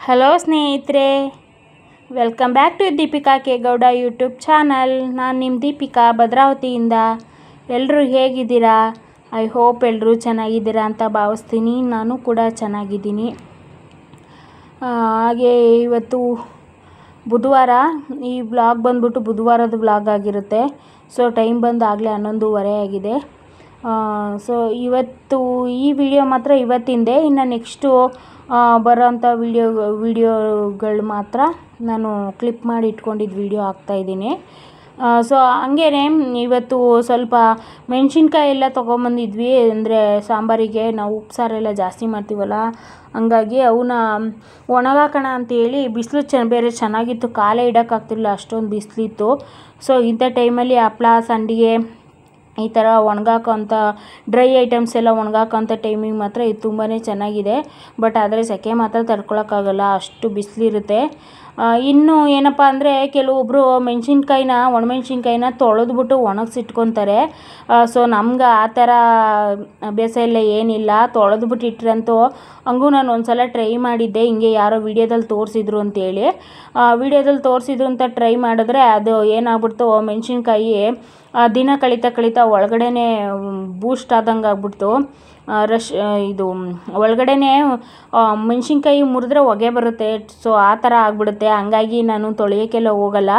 Hello ಸ್ನೇಹಿತರೆ, welcome back to Deepika K Gowda YouTube channel. ನಾನು ನಿಮ್ಮ ದೀಪಿಕಾ ಭದ್ರಾವತಿಯಿಂದ. ಎಲ್ಲರೂ ಹೇಗಿದ್ದೀರಾ? ಐ ಹೋಪ್ ಎಲ್ಲರೂ ಚೆನ್ನಾಗಿದ್ದೀರಾ ಅಂತ ಭಾವಿಸ್ತೀನಿ. ನಾನು ಕೂಡ ಚೆನ್ನಾಗಿದ್ದೀನಿ. ಹಾಗೆ ಇವತ್ತು ಬುಧವಾರ ಈ ವ್ಲಾಗ್ ಬಂದ್ಬಿಟ್ಟು ಬುಧವಾರದ ಬ್ಲಾಗ್ ಆಗಿರುತ್ತೆ. ಸೊ, ಟೈಮ್ ಬಂದು ಆಗಲೇ ಹನ್ನೊಂದುವರೆ ಆಗಿದೆ. ಸೊ, ಇವತ್ತು ಈ ವಿಡಿಯೋ ಮಾತ್ರ ಇವತ್ತಿಂದೆ. ಇನ್ನು ನೆಕ್ಸ್ಟು ಬರೋಂಥ ವಿಡಿಯೋ, ವಿಡಿಯೋಗಳು ಮಾತ್ರ ನಾನು ಕ್ಲಿಪ್ ಮಾಡಿ ಇಟ್ಕೊಂಡಿದ್ದು ವಿಡಿಯೋ ಹಾಕ್ತಾಯಿದ್ದೀನಿ ಸೊ, ಹಂಗೇನೆ, ಇವತ್ತು ಸ್ವಲ್ಪ ಮೆಣಸಿನ್ಕಾಯಿ ಎಲ್ಲ ತೊಗೊಂಬಂದಿದ್ವಿ. ಅಂದರೆ ಸಾಂಬಾರಿಗೆ ನಾವು ಉಪ್ಸಾರೆಲ್ಲ ಜಾಸ್ತಿ ಮಾಡ್ತೀವಲ್ಲ, ಹಂಗಾಗಿ ಅವನ್ನ ಒಣಗಾಕೋಣ ಅಂತೇಳಿ ಬಿಸಿಲು ಚೆನ್ನ ಬೇರೆ ಚೆನ್ನಾಗಿತ್ತು, ಕಾಲೇ ಇಡೋಕ್ಕಾಗ್ತಿರ್ಲಿಲ್ಲ ಅಷ್ಟೊಂದು ಬಿಸಿಲಿತ್ತು. ಸೊ, ಇಂಥ ಟೈಮಲ್ಲಿ ಹಪ್ಳ, ಸಂಡಿಗೆ ಈ ಥರ ಒಣಗಾಕೋಂಥ ಡ್ರೈ ಐಟಮ್ಸ್ ಎಲ್ಲ ಒಣಗಾಕೋಂಥ ಟೈಮಿಂಗ್ ಮಾತ್ರ ಇದು ತುಂಬಾ ಚೆನ್ನಾಗಿದೆ. ಬಟ್ ಆದರೆ ಸೆಕೆ ಮಾತ್ರ ತಡ್ಕೊಳಕ್ಕಾಗಲ್ಲ, ಅಷ್ಟು ಬಿಸಿಲಿರುತ್ತೆ. ಇನ್ನು ಏನಪ್ಪ ಅಂದರೆ ಕೆಲವೊಬ್ಬರು ಮೆಣಸಿನ್ಕಾಯಿನ, ಒಣಮೆಣ್ಸಿನ್ಕಾಯಿನ ತೊಳೆದ್ಬಿಟ್ಟು ಒಣಗಿಸಿಟ್ಕೊತಾರೆ. ಸೊ ನಮ್ಗೆ ಆ ಥರ ಅಭ್ಯಾಸ ಏನಿಲ್ಲ. ತೊಳೆದ್ಬಿಟ್ಟು ಇಟ್ರಂತೂ ಹಂಗೂ ನಾನು ಒಂದು ಸಲ ಟ್ರೈ ಮಾಡಿದ್ದೆ. ಹಿಂಗೆ ಯಾರೋ ವಿಡಿಯೋದಲ್ಲಿ ತೋರಿಸಿದ್ರು ಅಂತೇಳಿ. ವಿಡಿಯೋದಲ್ಲಿ ತೋರಿಸಿದ್ರು ಅಂತ ಟ್ರೈ ಮಾಡಿದ್ರೆ ಅದು ಏನಾಗ್ಬಿಡ್ತು, ಮೆಣಸಿನ್ಕಾಯಿ ದಿನ ಕಳೀತಾ ಕಳೀತಾ ಒಳಗಡೆನೇ ಬೂಸ್ಟ್ ಆದಂಗೆ ಆಗ್ಬಿಡ್ತು. ರಶ್ ಇದು, ಒಳಗಡೆನೇ ಮೆಣಸಿನ್ಕಾಯಿ ಮುರಿದ್ರೆ ಹೊಗೆ ಬರುತ್ತೆ. ಸೊ ಆ ಥರ ಆಗಿಬಿಡುತ್ತೆ. ಹಂಗಾಗಿ ನಾನು ತೊಳೆಯೋಕ್ಕೆಲ್ಲ ಹೋಗಲ್ಲ.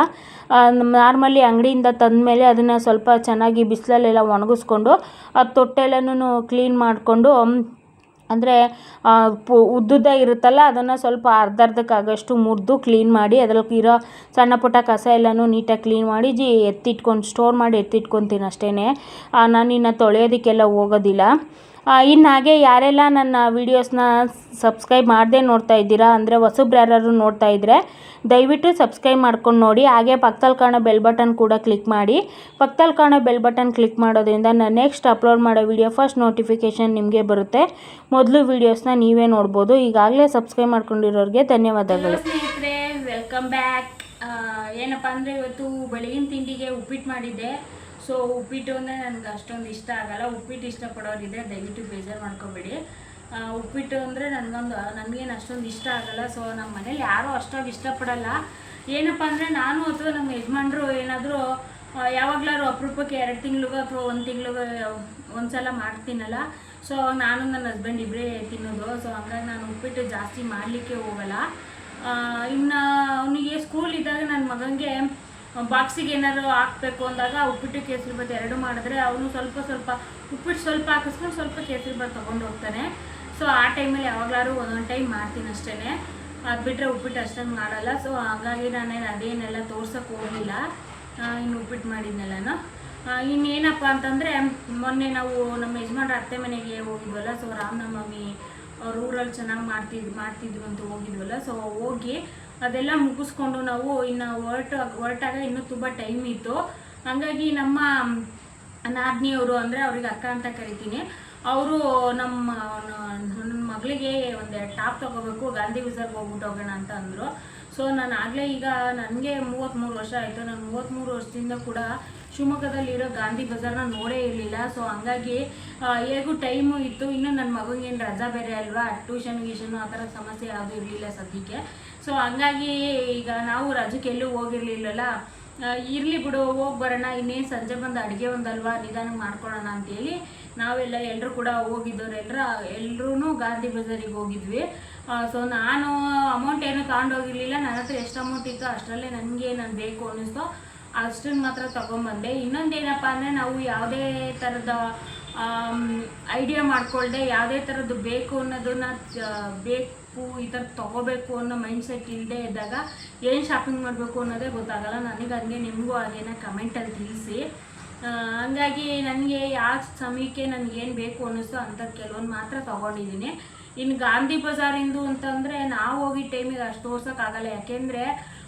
ನಾರ್ಮಲಿ ಅಂಗಡಿಯಿಂದ ತಂದಮೇಲೆ ಅದನ್ನು ಸ್ವಲ್ಪ ಚೆನ್ನಾಗಿ ಬಿಸಿಲಲ್ಲೆಲ್ಲ ಒಣಗಿಸ್ಕೊಂಡು, ಆ ತೊಟ್ಟೆಲ್ಲನೂ ಕ್ಲೀನ್ ಮಾಡಿಕೊಂಡು ಅಂದರೆ ಪು, ಉದ್ದುದ್ದ ಇರುತ್ತಲ್ಲ, ಅದನ್ನು ಸ್ವಲ್ಪ ಅರ್ಧ ಅರ್ಧಕ್ಕಾಗೋಷ್ಟು ಮುರಿದು ಕ್ಲೀನ್ ಮಾಡಿ ಅದ್ರಲ್ಲಿ ಇರೋ ಸಣ್ಣ ಪುಟ್ಟ ಕಸ ಎಲ್ಲನೂ ನೀಟಾಗಿ ಕ್ಲೀನ್ ಮಾಡಿ, ಜಿ, ಎತ್ತಿಟ್ಕೊಂಡು ಸ್ಟೋರ್ ಮಾಡಿ ಎತ್ತಿಟ್ಕೊತೀನಿ ಅಷ್ಟೇ ನಾನು ಇನ್ನು ತೊಳೆಯೋದಕ್ಕೆಲ್ಲ ಹೋಗೋದಿಲ್ಲ. ಇನ್ನು ಹಾಗೆ ಯಾರೆಲ್ಲ ನನ್ನ ವೀಡಿಯೋಸ್ನ ಸಬ್ಸ್ಕ್ರೈಬ್ ಮಾಡದೆ ನೋಡ್ತಾ ಇದ್ದೀರಾ ಅಂದರೆ ಹೊಸಬ್ರು ಯಾರಾದ್ರು ನೋಡ್ತಾ ಇದ್ದರೆ ದಯವಿಟ್ಟು ಸಬ್ಸ್ಕ್ರೈಬ್ ಮಾಡ್ಕೊಂಡು ನೋಡಿ. ಹಾಗೆ ಪಕ್ಕದಲ್ಲಿ ಕಾಣೋ ಬೆಲ್ ಬಟನ್ ಕೂಡ ಕ್ಲಿಕ್ ಮಾಡಿ. ಪಕ್ಕದಲ್ಲಿ ಕಾಣೋ ಬೆಲ್ ಬಟನ್ ಕ್ಲಿಕ್ ಮಾಡೋದ್ರಿಂದ ನಾನು ನೆಕ್ಸ್ಟ್ ಅಪ್ಲೋಡ್ ಮಾಡೋ ವಿಡಿಯೋ ಫಸ್ಟ್ ನೋಟಿಫಿಕೇಷನ್ ನಿಮಗೆ ಬರುತ್ತೆ. ಮೊದಲು ವೀಡಿಯೋಸ್ನ ನೀವೇ ನೋಡ್ಬೋದು. ಈಗಾಗಲೇ ಸಬ್ಸ್ಕ್ರೈಬ್ ಮಾಡ್ಕೊಂಡಿರೋರಿಗೆ ಧನ್ಯವಾದಗಳು. ವೆಲ್ಕಮ್ ಬ್ಯಾಕ್ ಏನಪ್ಪ ಅಂದರೆ ಇವತ್ತು ಬೆಳಗಿನ ತಿಂಡಿಗೆ ಉಪ್ಪಿಟ್ಟು ಮಾಡಿದ್ದೆ. ಸೊ ಉಪ್ಪಿಟ್ಟು ಅಂದರೆ ನನಗೆ ಅಷ್ಟೊಂದು ಇಷ್ಟ ಆಗಲ್ಲ. ಉಪ್ಪಿಟ್ಟು ಇದೆ ದಯವಿಟ್ಟು ಬೇಜಾರು ಮಾಡ್ಕೋಬೇಡಿ. ಉಪ್ಪಿಟ್ಟು ಅಂದರೆ ನನಗೊಂದು, ನನಗೇನು ಅಷ್ಟೊಂದು ಇಷ್ಟ ಆಗಲ್ಲ. ಸೊ ನಮ್ಮ ಮನೇಲಿ ಯಾರೂ ಅಷ್ಟೊಂದು ಇಷ್ಟಪಡಲ್ಲ. ಏನಪ್ಪ ಅಂದರೆ ನಾನು ಅಥವಾ ನಮ್ಮ ಯಜಮಾನ್ರು ಏನಾದರೂ ಯಾವಾಗಲಾದ್ರು ಅಪರೂಪಕ್ಕೆ ಎರಡು ತಿಂಗಳಿಗೋ ಅಥವಾ ಒಂದು ತಿಂಗಳಿಗೋ ಒಂದು ಸಲ ಮಾಡ್ತೀನಲ್ಲ ಸೊ ನಾನು ನನ್ನ ಹಸ್ಬೆಂಡ್ ಇಬ್ಬರೇ ತಿನ್ನೋದು. ಸೊ ಹಂಗಾಗಿ ನಾನು ಉಪ್ಪಿಟ್ಟು ಜಾಸ್ತಿ ಮಾಡಲಿಕ್ಕೆ ಹೋಗಲ್ಲ. ಇನ್ನು ಅವನಿಗೆ ಸ್ಕೂಲ್ ಇದ್ದಾಗ ನನ್ನ ಮಗನಿಗೆ ಬಾಕ್ಸಿಗೆ ಏನಾದ್ರು ಹಾಕಬೇಕು ಅಂದಾಗ ಉಪ್ಪಿಟ್ಟು ಕೇಸರಿ ಬಾತ್ ಎರಡು ಮಾಡಿದ್ರೆ ಅವನು ಸ್ವಲ್ಪ ಸ್ವಲ್ಪ ಉಪ್ಪಿಟ್ಟು ಸ್ವಲ್ಪ ಹಾಕಿಸ್ಕೊಂಡು ಸ್ವಲ್ಪ ಕೇಸರಿ ಬಾತ್ ತೊಗೊಂಡು ಹೋಗ್ತಾನೆ. ಸೊ ಆ ಟೈಮಲ್ಲಿ ಯಾವಾಗಲಾದ್ರು ಒಂದೊಂದು ಟೈಮ್ ಮಾಡ್ತೀನಿ ಅಷ್ಟೇ ಅದು ಬಿಟ್ಟರೆ ಉಪ್ಪಿಟ್ಟು ಅಷ್ಟೊಂದು ಮಾಡಲ್ಲ. ಸೊ ಹಾಗಾಗಿ ನಾನೇನು ಅದೇನೆಲ್ಲ ತೋರ್ಸೋಕ್ಕೆ ಹೋಗಿಲ್ಲ ಇನ್ನು ಉಪ್ಪಿಟ್ಟು ಮಾಡಿದ್ನೆಲ್ಲ ಇನ್ನೇನಪ್ಪ ಅಂತಂದರೆ, ಮೊನ್ನೆ ನಾವು ನಮ್ಮ ಯಜಮಾನ್ರ ಅತ್ತೆ ಮನೆಗೆ ಹೋಗಿದ್ವಲ್ಲ. ಸೊ ರಾಮನವಮಿ ಅವ್ರ ಊರಲ್ಲಿ ಚೆನ್ನಾಗಿ ಮಾಡ್ತಿದ್ ಮಾಡ್ತಿದ್ವಿ ಅಂತ ಹೋಗಿದ್ವಲ್ಲ. ಸೊ ಹೋಗಿ ಅದೆಲ್ಲ ಮುಗಿಸ್ಕೊಂಡು ನಾವು ಇನ್ನು ಹೊರಟ, ಹೊರಟಾಗ ಇನ್ನೂ ತುಂಬ ಟೈಮ್ ಇತ್ತು. ಹಾಗಾಗಿ ನಮ್ಮ ನಾದಿನಿಯವರು ಅಂದರೆ ಅವ್ರಿಗೆ ಅಕ್ಕ ಅಂತ ಕರಿತೀನಿ. ಅವರು ನಮ್ಮ, ನನ್ನ ಮಗಳಿಗೆ ಒಂದು ಟಾಪ್ ತೊಗೋಬೇಕು, ಗಾಂಧಿ ಬಜಾರ್ಗೆ ಹೋಗ್ಬಿಟ್ಟು ಹೋಗೋಣ ಅಂತ ಅಂದರು. ಸೊ ನಾನು ಆಗಲೇ ಈಗ ನನಗೆ ಮೂವತ್ತ್ಮೂರು ವರ್ಷ ಆಯಿತು. ನಾನು ಮೂವತ್ತ್ಮೂರು ವರ್ಷದಿಂದ ಕೂಡ ಶಿವಮೊಗ್ಗದಲ್ಲಿರೋ ಗಾಂಧಿ ಬಜಾರ್ನ ನೋಡೇ ಇರಲಿಲ್ಲ. ಸೊ ಹಂಗಾಗಿ ಹೇಗೂ ಟೈಮು ಇತ್ತು. ಇನ್ನು ನನ್ನ ಮಗನಿಗೇನು ರಜಾ ಬೇರೆ ಅಲ್ವಾ? ಟ್ಯೂಷನ್ ಗೀಷನು ಆ ಥರ ಸಮಸ್ಯೆ ಯಾವುದೂ ಇರಲಿಲ್ಲ ಸದ್ಯಕ್ಕೆ. ಸೊ ಹಂಗಾಗಿ ಈಗ ನಾವು ರಜಕ್ಕೆ ಎಲ್ಲೂ ಹೋಗಿರ್ಲಿಲ್ಲಲ್ಲ. ಇರಲಿ ಬಿಡು, ಹೋಗಿ ಬರೋಣ. ಇನ್ನೇನು ಸಂಜೆ ಬಂದು ಅಡುಗೆ ಒಂದಲ್ವಾ? ನಿಧಾನ ಮಾಡ್ಕೊಳ್ಳೋಣ ಅಂತೇಳಿ ನಾವೆಲ್ಲ ಎಲ್ಲರೂ ಕೂಡ ಹೋಗಿದ್ದವ್ರು ಎಲ್ಲರ ಎಲ್ಲರೂ ಗಾಂಧಿ ಬಜಾರಿಗೆ ಹೋಗಿದ್ವಿ. ಸೊ ನಾನು ಅಮೌಂಟ್ ಏನೂ ತಗೊಂಡೋಗಿರಲಿಲ್ಲ ನನ್ನ ಹತ್ರ ಎಷ್ಟು ಅಮೌಂಟ್ ಇತ್ತು ಅಷ್ಟರಲ್ಲೇ ನನಗೆ ನಾನು ಬೇಕು ಅನ್ನಿಸ್ತೋ. ಅಷ್ಟನ್ನು ಮಾತ್ರ ತೊಗೊಂಬಂದೆ. ಇನ್ನೊಂದೇನಪ್ಪ ಅಂದರೆ ನಾವು ಯಾವುದೇ ಥರದ ಐಡಿಯಾ ಮಾಡ್ಕೊಳ್ದೆ ಯಾವುದೇ ಥರದ್ದು ಬೇಕು ಅನ್ನೋದನ್ನ ಬೇಕು, ಈ ಥರ ತೊಗೋಬೇಕು ಅನ್ನೋ ಮೈಂಡ್ ಸೆಟ್ ಇಲ್ಲದೆ ಇದ್ದಾಗ ಏನು ಶಾಪಿಂಗ್ ಮಾಡಬೇಕು ಅನ್ನೋದೇ ಗೊತ್ತಾಗಲ್ಲ. ನನಗೆ ಹಂಗೆ, ನಿಮಗೂ ಅದೇನೋ ಕಮೆಂಟಲ್ಲಿ ತಿಳಿಸಿ. ಹಂಗಾಗಿ ನನಗೆ ಯಾವ ಸಮಯಕ್ಕೆ ನನಗೇನು ಬೇಕು ಅನ್ನಿಸ್ತೋ ಅಂಥದ್ದು ಕೆಲವೊಂದು ಮಾತ್ರ ತೊಗೊಂಡಿದ್ದೀನಿ. ಇನ್ನು ಗಾಂಧಿ ಬಜಾರಿಂದು ಅಂತಂದರೆ ನಾವು ಹೋಗಿ ಟೈಮಿಗೆ ಅಷ್ಟು ತೋರ್ಸೋಕ್ಕಾಗಲ್ಲ. ಯಾಕೆಂದರೆ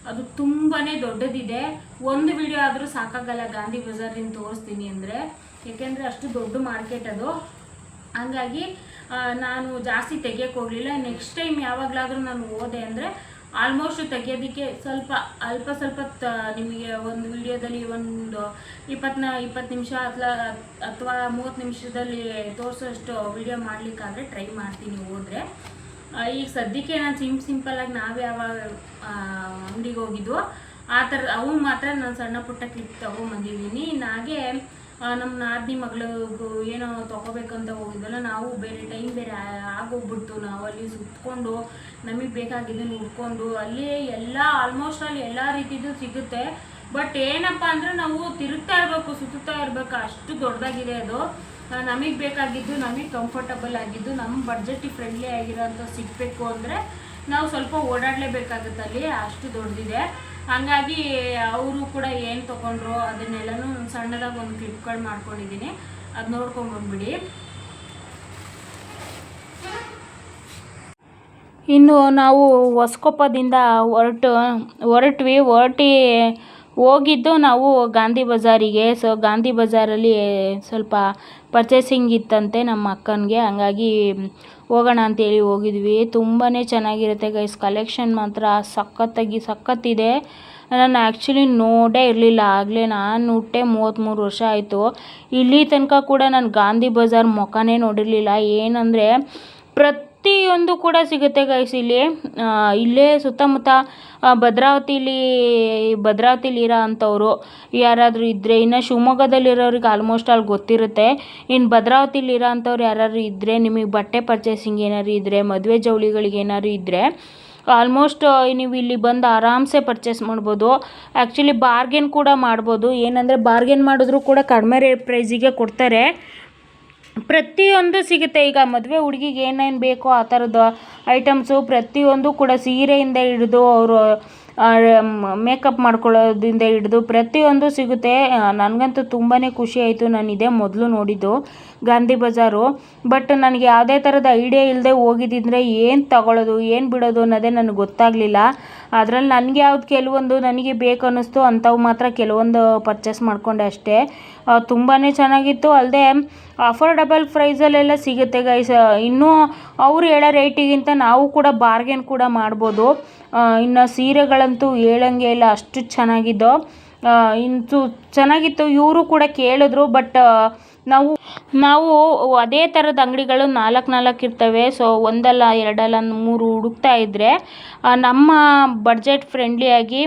ಅದು ತುಂಬಾ ದೊಡ್ಡದಿದೆ. ಒಂದು ವಿಡಿಯೋ ಆದರೂ ಸಾಕಾಗಲ್ಲ ಗಾಂಧಿ ಬಜಾರಿಂದ ತೋರಿಸ್ತೀನಿ ಅಂದರೆ. ಯಾಕೆಂದರೆ ಅಷ್ಟು ದೊಡ್ಡ ಮಾರ್ಕೆಟ್ ಅದು. ಹಾಗಾಗಿ ನಾನು ಜಾಸ್ತಿ ತೆಗಿಯೋಕ್ಕೆ ಹೋಗಲಿಲ್ಲ. ನೆಕ್ಸ್ಟ್ ಟೈಮ್ ಯಾವಾಗಲಾದರೂ ನಾನು ಹೋದೆ ಅಂದರೆ ಆಲ್ಮೋಸ್ಟ್ ತೆಗಿಯೋದಕ್ಕೆ ಸ್ವಲ್ಪ, ಅಲ್ಪ ಸ್ವಲ್ಪ ನಿಮಗೆ ಒಂದು ವಿಡಿಯೋದಲ್ಲಿ ಒಂದು ಇಪ್ಪತ್ತನ ಇಪ್ಪತ್ತು ನಿಮಿಷ ಅಥವಾ ಅಥವಾ ಮೂವತ್ತು ನಿಮಿಷದಲ್ಲಿ ತೋರಿಸೋಷ್ಟು ವಿಡಿಯೋ ಮಾಡಲಿಕ್ಕಾದ್ರೆ ಟ್ರೈ ಮಾಡ್ತೀನಿ ಹೋದರೆ. ಈಗ ಸದ್ಯಕ್ಕೆ ನಾನು ಸಿಂಪ್ ಸಿಂಪಲ್ಲಾಗಿ ನಾವೇ ಯಾವಾಗ ಅಂಗಡಿಗೆ ಹೋಗಿದ್ವು, ಆ ಥರ, ಅವು ಮಾತ್ರ ನಾನು ಸಣ್ಣ ಪುಟ್ಟ ಕ್ಲಿಪ್ ತೊಗೊಂಬಂದಿದ್ದೀನಿ. ಹಾಗೆ ನಮ್ಮ ನಾದಿನಿ ಮಗಳಿಗೂ ಏನೋ ತಗೋಬೇಕಂತ ಹೋಗಿದ್ವಲ್ಲ, ನಾವು ಬೇರೆ ಟೈಮ್ ಬೇರೆ ಆಗೋಗ್ಬಿಡ್ತು. ನಾವು ಅಲ್ಲಿ ಸುತ್ತಕೊಂಡು ನಮಗೆ ಬೇಕಾಗಿದ್ದನ್ನು ಹುಡ್ಕೊಂಡು ಅಲ್ಲಿ ಎಲ್ಲ ಆಲ್ಮೋಸ್ಟ್ ಅಲ್ಲಿ ಎಲ್ಲ ರೀತಿದು ಸಿಗುತ್ತೆ. ಬಟ್ ಏನಪ್ಪ ಅಂದರೆ ನಾವು ತಿರುಗ್ತಾ ಇರಬೇಕು ಸುತ್ತಾ ಇರಬೇಕು. ಅಷ್ಟು ದೊಡ್ಡದಾಗಿದೆ ಅದು. ನಮಗೆ ಬೇಕಾಗಿದ್ದು, ನಮಗೆ ಕಂಫರ್ಟಬಲ್ ಆಗಿದ್ದು ನಮ್ಮ ಬಡ್ಜೆಟಿಗೆ ಫ್ರೆಂಡ್ಲಿ ಆಗಿರೋಂಥ ಸಿಗಬೇಕು ಅಂದರೆ ನಾವು ಸ್ವಲ್ಪ ಓಡಾಡಲೇಬೇಕಾಗುತ್ತೆ ಅಲ್ಲಿ. ಅಷ್ಟು ದೊಡ್ಡದಿದೆ. ಹಾಗಾಗಿ ಅವರು ಕೂಡ ಏನು ತೊಗೊಂಡ್ರು ಅದನ್ನೆಲ್ಲನೂ ಸಣ್ಣದಾಗಿ ಒಂದು ಕ್ಲಿಪ್ಗಳು ಮಾಡ್ಕೊಂಡಿದ್ದೀನಿ ಅದು ನೋಡ್ಕೊಂಡು ಬಂದ್ಬಿಡಿ ಇನ್ನು ನಾವು ಹೊಸ್ಕೊಪ್ಪದಿಂದ ಹೊರಟು, ಹೊರಟ್ವಿ. ಹೊರಟಿ ಹೋಗಿದ್ದು ನಾವು ಗಾಂಧಿ ಬಜಾರಿಗೆ. ಸೊ ಗಾಂಧಿ ಬಜಾರಲ್ಲಿ ಸ್ವಲ್ಪ ಪರ್ಚೇಸಿಂಗ್ ಇತ್ತಂತೆ ನಮ್ಮ ಅಕ್ಕನಿಗೆ. ಹಂಗಾಗಿ ಹೋಗೋಣ ಅಂತೇಳಿ ಹೋಗಿದ್ವಿ. ತುಂಬಾ ಚೆನ್ನಾಗಿರುತ್ತೆ ಗೈಸ್ ಕಲೆಕ್ಷನ್ ಮಾತ್ರ ಸಖತ್ತಾಗಿ, ಸಖತ್ತಿದೆ. ನಾನು ಆ್ಯಕ್ಚುಲಿ ನೋಡೇ ಇರಲಿಲ್ಲ. ಆಗಲೇ ನಾನು ಹುಟ್ಟೆ ಮೂವತ್ತ್ಮೂರು ವರ್ಷ ಆಯಿತು. ಇಲ್ಲಿ ತನಕ ಕೂಡ ನಾನು ಗಾಂಧಿ ಬಜಾರ್ ಮುಖನೇ ನೋಡಿರಲಿಲ್ಲ. ಏನಂದರೆ ಪ್ರತಿಯೊಂದು ಕೂಡ ಸಿಗುತ್ತೆ ಗೈಸ್ ಇಲ್ಲಿ. ಇಲ್ಲೇ ಸುತ್ತಮುತ್ತ ಭದ್ರಾವತಿಲಿ ಭದ್ರಾವತಿಲಿ ಇರೋ ಅಂಥವ್ರು ಯಾರಾದರೂ ಇದ್ದರೆ ಇನ್ನು ಶಿವಮೊಗ್ಗದಲ್ಲಿರೋರಿಗೆ ಆಲ್ಮೋಸ್ಟ್ ಅಲ್ಲಿ ಗೊತ್ತಿರುತ್ತೆ. ಇನ್ನು ಭದ್ರಾವತಿಲಿ ಇರೋ ಅಂಥವ್ರು ಯಾರಾದ್ರೂ ಇದ್ದರೆ ನಿಮಗೆ ಬಟ್ಟೆ ಪರ್ಚೇಸಿಂಗ್ ಏನಾದ್ರು ಇದ್ದರೆ ಮದುವೆ ಜವಳಿಗಳಿಗೆ ಏನಾದ್ರು ಇದ್ದರೆ ಆಲ್ಮೋಸ್ಟ್ ನೀವು ಇಲ್ಲಿ ಬಂದು ಆರಾಮ್ಸೆ ಪರ್ಚೇಸ್ ಮಾಡ್ಬೋದು. ಆ್ಯಕ್ಚುಲಿ ಬಾರ್ಗೇನ್ ಕೂಡ ಮಾಡ್ಬೋದು. ಏನಂದರೆ ಬಾರ್ಗೇನ್ ಮಾಡಿದ್ರು ಕೂಡ ಕಡಿಮೆ ರೇಟ್ ಪ್ರೈಸಿಗೆ ಕೊಡ್ತಾರೆ. ಪ್ರತಿಯೊಂದು ಸಿಗುತ್ತೆ. ಈಗ ಮದುವೆ ಹುಡುಗಿಗೆ ಏನೇನು ಬೇಕೋ ಆ ಥರದ್ದು ಐಟಮ್ಸು ಪ್ರತಿಯೊಂದು ಕೂಡ ಸೀರೆಯಿಂದ ಹಿಡಿದು ಅವರು ಮೇಕಪ್ ಮಾಡ್ಕೊಳ್ಳೋದ್ರಿಂದ ಹಿಡಿದು ಪ್ರತಿಯೊಂದು ಸಿಗುತ್ತೆ. ನನಗಂತೂ ತುಂಬಾ ಖುಷಿ ಆಯಿತು ನಾನು ಇದೇ ಮೊದಲು ನೋಡಿದ್ದು ಗಾಂಧಿ ಬಜಾರು. ಬಟ್ ನನಗೆ ಯಾವುದೇ ಥರದ ಐಡಿಯಾ ಇಲ್ಲದೆ ಹೋಗಿದ್ದಿದ್ರೆ ಏನು ತಗೊಳ್ಳೋದು ಏನು ಬಿಡೋದು ಅನ್ನೋದೇ ನನಗೆ ಗೊತ್ತಾಗಲಿಲ್ಲ. ಅದರಲ್ಲಿ ನನಗೆ ಯಾವ್ದು ಕೆಲವೊಂದು ನನಗೆ ಬೇಕು ಅನ್ನಿಸ್ತು, ಅಂಥವು ಮಾತ್ರ ಕೆಲವೊಂದು ಪರ್ಚೇಸ್ ಮಾಡಿಕೊಂಡೆ ಅಷ್ಟೇ. ತುಂಬಾ ಚೆನ್ನಾಗಿತ್ತು. ಅಲ್ಲದೆ ಅಫೋರ್ಡಬಲ್ ಪ್ರೈಸಲ್ಲೆಲ್ಲ ಸಿಗುತ್ತೆ ಗೈಸ್ ಇನ್ನೂ ಅವರು ಹೇಳೋ ರೇಟಿಗಿಂತ ನಾವು ಕೂಡ ಬಾರ್ಗೇನ್ ಕೂಡ ಮಾಡ್ಬೋದು. ಇನ್ನು ಸೀರೆಗಳಂತೂ ಹೇಳಂಗೆ ಇಲ್ಲ, ಅಷ್ಟು ಚೆನ್ನಾಗಿದ್ದು. ಇಂತು ಚೆನ್ನಾಗಿತ್ತು, ಇವರು ಕೂಡ ಕೇಳಿದ್ರು, ಬಟ್ ನಾವು ನಾವು ಅದೇ ಥರದ ಅಂಗಡಿಗಳು ನಾಲ್ಕು ನಾಲ್ಕು ಇರ್ತವೆ, ಸೊ ಒಂದಲ್ಲ, ಎರಡಲ್ಲ ಮೂರು ಹುಡುಕ್ತಾ ಇದ್ದರೆ ನಮ್ಮ ಬಡ್ಜೆಟ್ ಫ್ರೆಂಡ್ಲಿಯಾಗಿ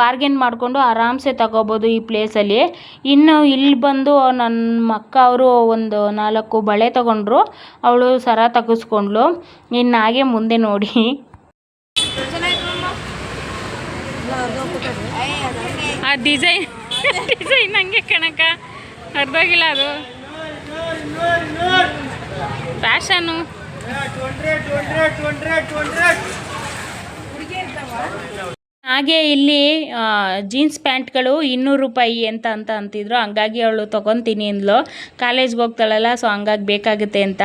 ಬಾರ್ಗೇನ್ ಮಾಡಿಕೊಂಡು ಆರಾಮ್ಸೆ ತಗೋಬೋದು ಈ ಪ್ಲೇಸಲ್ಲಿ ಇನ್ನು ಇಲ್ಲಿ ಬಂದು ನನ್ನ ಅಕ್ಕ ಅವರು ಒಂದು ನಾಲ್ಕು ಬಳೆ ತಗೊಂಡ್ರು, ಅವಳು ಸರ ತೆಗೆಸ್ಕೊಂಡ್ಳು. ಇನ್ನು ಹಾಗೆ ಮುಂದೆ ನೋಡಿ. ಆ ಡಿಸೈನ್ ಡಿಸೈನ್ ಹಂಗೆ ಕಣಕ ಅರ್ಧೋಗಿಲ್ಲ ಅದು. ಫ್ಯಾಷನು ಹಾಗೆ ಇಲ್ಲಿ ಜೀನ್ಸ್ ಪ್ಯಾಂಟ್ಗಳು ಇನ್ನೂರು ರೂಪಾಯಿ ಅಂತ ಅಂತ ಅಂತಿದ್ರು. ಹಂಗಾಗಿ ಅವಳು ತೊಗೊತೀನಿ ಅಂದ್ಲು. ಕಾಲೇಜ್ಗೆ ಹೋಗ್ತಾಳಲ್ಲ ಸೊ ಹಂಗಾಗಿ ಬೇಕಾಗುತ್ತೆ ಅಂತ.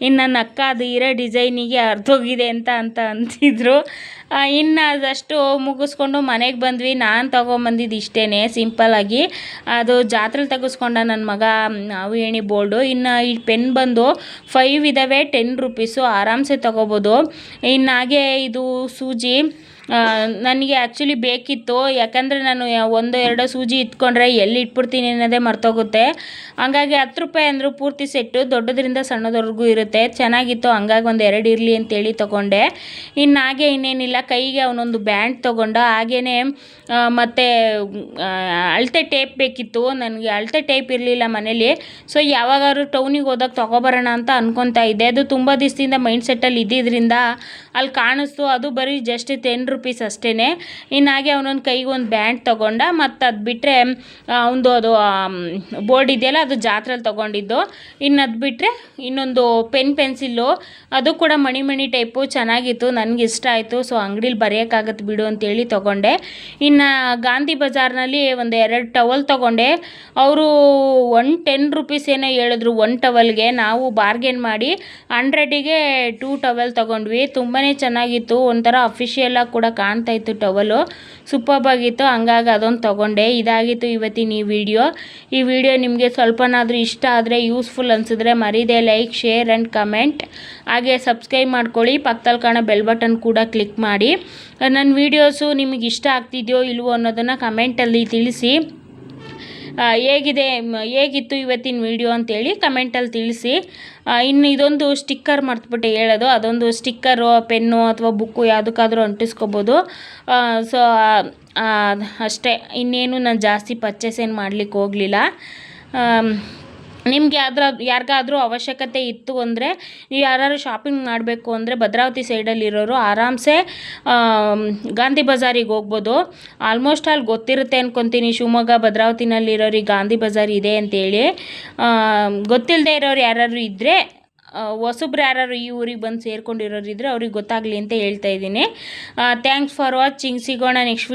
ಇನ್ನು ನನ್ನ ಅಕ್ಕ ಅದು ಇರೋ ಡಿಸೈನಿಗೆ ಅರ್ಧೋಗಿದೆ ಅಂತ ಅಂತ ಅಂತಿದ್ರು. ಇನ್ನು ಅದಷ್ಟು ಮುಗಿಸ್ಕೊಂಡು ಮನೆಗೆ ಬಂದ್ವಿ. ನಾನು ತೊಗೊಂಬಂದಿದ್ದು ಇಷ್ಟೇ ಸಿಂಪಲ್ಲಾಗಿ ಅದು ಜಾತ್ರೆಲಿ ತೆಗೆಸ್ಕೊಂಡ ನನ್ನ ಮಗ ಮ್, ಅವು ಏಣಿ ಬೋಲ್ಡು ಇನ್ನು ಈ ಪೆನ್ ಬಂದು ಫೈವ್ ಇದ್ದಾವೆ ಟೆನ್ ರುಪೀಸು ಆರಾಮ್ಸೆ ತೊಗೋಬೋದು. ಇನ್ನು ಹಾಗೆ ಇದು ಸೂಜಿ ನನಗೆ ಆ್ಯಕ್ಚುಲಿ ಬೇಕಿತ್ತು. ಯಾಕಂದರೆ ನಾನು ಒಂದು, ಎರಡು ಸೂಜಿ ಇಟ್ಕೊಂಡ್ರೆ ಎಲ್ಲಿ ಇಟ್ಬಿಡ್ತೀನಿ ಅನ್ನೋದೇ ಮರ್ತೋಗುತ್ತೆ. ಹಂಗಾಗಿ ಹತ್ತು ರೂಪಾಯಿ ಅಂದರು ಪೂರ್ತಿ ಸೆಟ್ಟು, ದೊಡ್ಡದರಿಂದ ಸಣ್ಣದವರೆಗೂ ಇರುತ್ತೆ. ಚೆನ್ನಾಗಿತ್ತು, ಹಂಗಾಗಿ ಒಂದು ಎರಡು ಇರಲಿ ಅಂತೇಳಿ ತೊಗೊಂಡೆ. ಇನ್ನು ಹಾಗೆ ಇನ್ನೇನಿಲ್ಲ, ಕೈಗೆ ಅವನೊಂದು ಬ್ಯಾಂಡ್ ತೊಗೊಂಡ ಹಾಗೇ ಮತ್ತು ಅಳತೆ ಟೇಪ್ ಬೇಕಿತ್ತು. ನನಗೆ ಅಳತೆ ಟೇಪ್ ಇರಲಿಲ್ಲ ಮನೇಲಿ. ಸೊ ಯಾವಾಗಾದ್ರೂ ಟೌನಿಗೆ ಹೋದಾಗ ತೊಗೊಬರೋಣ ಅಂತ ಅನ್ಕೊತಾ ಇದ್ದೆ. ಅದು ತುಂಬ ದಿವಸದಿಂದ ಮೈಂಡ್ ಸೆಟ್ಟಲ್ಲಿ ಇದ್ದಿದ್ದರಿಂದ ಅಲ್ಲಿ ಕಾಣಿಸ್ತು. ಅದು ಬರೀ ಜಸ್ಟ್ ಟೆನ್ ರುಪೀಸ್ ಅಷ್ಟೇ ಇನ್ನು ಹಾಗೆ ಅವನೊಂದು ಕೈಗೆ ಒಂದು ಬ್ಯಾಂಡ್ ತೊಗೊಂಡ ಮತ್ತು ಅದು ಬಿಟ್ಟರೆ ಅವನದು ಅದು ಬೋರ್ಡ್ ಇದೆಯಲ್ಲ ಅದು ಜಾತ್ರೆಲಿ ತೊಗೊಂಡಿದ್ದು. ಇನ್ನು ಅದು ಬಿಟ್ಟರೆ ಇನ್ನೊಂದು ಪೆನ್ ಪೆನ್ಸಿಲ್ಲು, ಅದು ಕೂಡ ಮಣಿ ಮಣಿ ಟೈಪು ಚೆನ್ನಾಗಿತ್ತು, ನನಗೆ ಇಷ್ಟ ಆಯಿತು. ಸೊ ಅಂಗಡೀಲಿ ಬರೆಯೋಕ್ಕಾಗತ್ತೆ ಬಿಡು ಅಂತೇಳಿ ತೊಗೊಂಡೆ. ಇನ್ನು ಗಾಂಧಿ ಬಜಾರ್ನಲ್ಲಿ ಒಂದು ಎರಡು ಟವಲ್ ತೊಗೊಂಡೆ. ಅವರು ಒನ್ ಟೆನ್ ರುಪೀಸ್ ಏನೋ ಹೇಳಿದ್ರು ಒನ್ ಟವಲ್ಗೆ. ನಾವು ಬಾರ್ಗೇನ್ ಮಾಡಿ ಹಂಡ್ರೆಡಿಗೆ ಟೂ ಟವೆಲ್ ತೊಗೊಂಡ್ವಿ. ತುಂಬಾ ಚೆನ್ನಾಗಿತ್ತು. ಒಂಥರ ಅಫಿಷಿಯಲಾಗಿ ಕೂಡ ಕಾಣ್ತಾ ಇತ್ತು ಟವಲು. ಸೂಪರ್ ಆಗಿತ್ತು ಹಂಗಾಗಿ ಅದೊಂದು ತೊಗೊಂಡೆ. ಇದಾಗಿತ್ತು ಇವತ್ತಿನ ಈ ವಿಡಿಯೋ. ಈ ವಿಡಿಯೋ ನಿಮಗೆ ಸ್ವಲ್ಪನಾದರೂ ಇಷ್ಟ ಆದರೆ, ಯೂಸ್ಫುಲ್ ಅನಿಸಿದ್ರೆ ಮರೀದೆ ಲೈಕ್, ಶೇರ್ ಆ್ಯಂಡ್ ಕಮೆಂಟ್. ಹಾಗೆ ಸಬ್ಸ್ಕ್ರೈಬ್ ಮಾಡ್ಕೊಳ್ಳಿ. ಪಕ್ಕದಲ್ಲಿ ಕಾಣೋ ಬೆಲ್ ಬಟನ್ ಕೂಡ ಕ್ಲಿಕ್ ಮಾಡಿ. ನನ್ನ ವೀಡಿಯೋಸು ನಿಮಗೆ ಇಷ್ಟ ಆಗ್ತಿದೆಯೋ ಇಲ್ವೋ ಅನ್ನೋದನ್ನು ಕಮೆಂಟಲ್ಲಿ ತಿಳಿಸಿ. ಹೇಗಿದೆ ಹೇಗಿತ್ತು ಇವತ್ತಿನ ವಿಡಿಯೋ ಅಂತೇಳಿ ಕಮೆಂಟಲ್ಲಿ ತಿಳಿಸಿ. ಇನ್ನು ಇದೊಂದು ಸ್ಟಿಕ್ಕರ್ ಮರ್ತುಬಿಟ್ಟು ಹೇಳೋದು, ಅದೊಂದು ಸ್ಟಿಕ್ಕರು ಪೆನ್ನು ಅಥವಾ ಬುಕ್ಕು ಯಾವುದಕ್ಕಾದರೂ ಅಂಟಿಸ್ಕೋಬೋದು. ಸೊ ಅಷ್ಟೇ, ಇನ್ನೇನು ನಾನು ಜಾಸ್ತಿ ಪರ್ಚೇಸ್ ಏನು ಮಾಡಲಿಕ್ಕೆ ಹೋಗಲಿಲ್ಲ. ನಿಮ್ಗೆ ಯಾವ್ದ್ರ ಯಾರಿಗಾದ್ರೂ ಅವಶ್ಯಕತೆ ಇತ್ತು ಅಂದರೆ ನೀವು ಯಾರಾದ್ರು ಶಾಪಿಂಗ್ ಮಾಡಬೇಕು ಅಂದರೆ ಭದ್ರಾವತಿ ಸೈಡಲ್ಲಿರೋರು ಆರಾಮ್ಸೆ ಗಾಂಧಿ ಬಜಾರಿಗೆ ಹೋಗ್ಬೋದು. ಆಲ್ಮೋಸ್ಟ್ ಅಲ್ಲಿ ಗೊತ್ತಿರುತ್ತೆ ಅನ್ಕೊತೀನಿ, ಶಿವಮೊಗ್ಗ ಭದ್ರಾವತಿನಲ್ಲಿರೋರಿಗೆ ಗಾಂಧಿ ಬಜಾರ್ ಇದೆ ಅಂತೇಳಿ. ಗೊತ್ತಿಲ್ಲದೆ ಇರೋರು ಯಾರಾದ್ರು ಇದ್ದರೆ ಹೊಸಬ್ರು ಯಾರು ಈ ಊರಿಗೆ ಬಂದು ಸೇರ್ಕೊಂಡಿರೋರು ಇದ್ದರೆ ಅವ್ರಿಗೆ ಗೊತ್ತಾಗಲಿ ಅಂತ ಹೇಳ್ತಾ ಇದ್ದೀನಿ. ಥ್ಯಾಂಕ್ಸ್ ಫಾರ್ ವಾಚಿಂಗ್ ಸಿಗೋಣ ನೆಕ್ಸ್ಟ್ ವಿಡಿಯೋ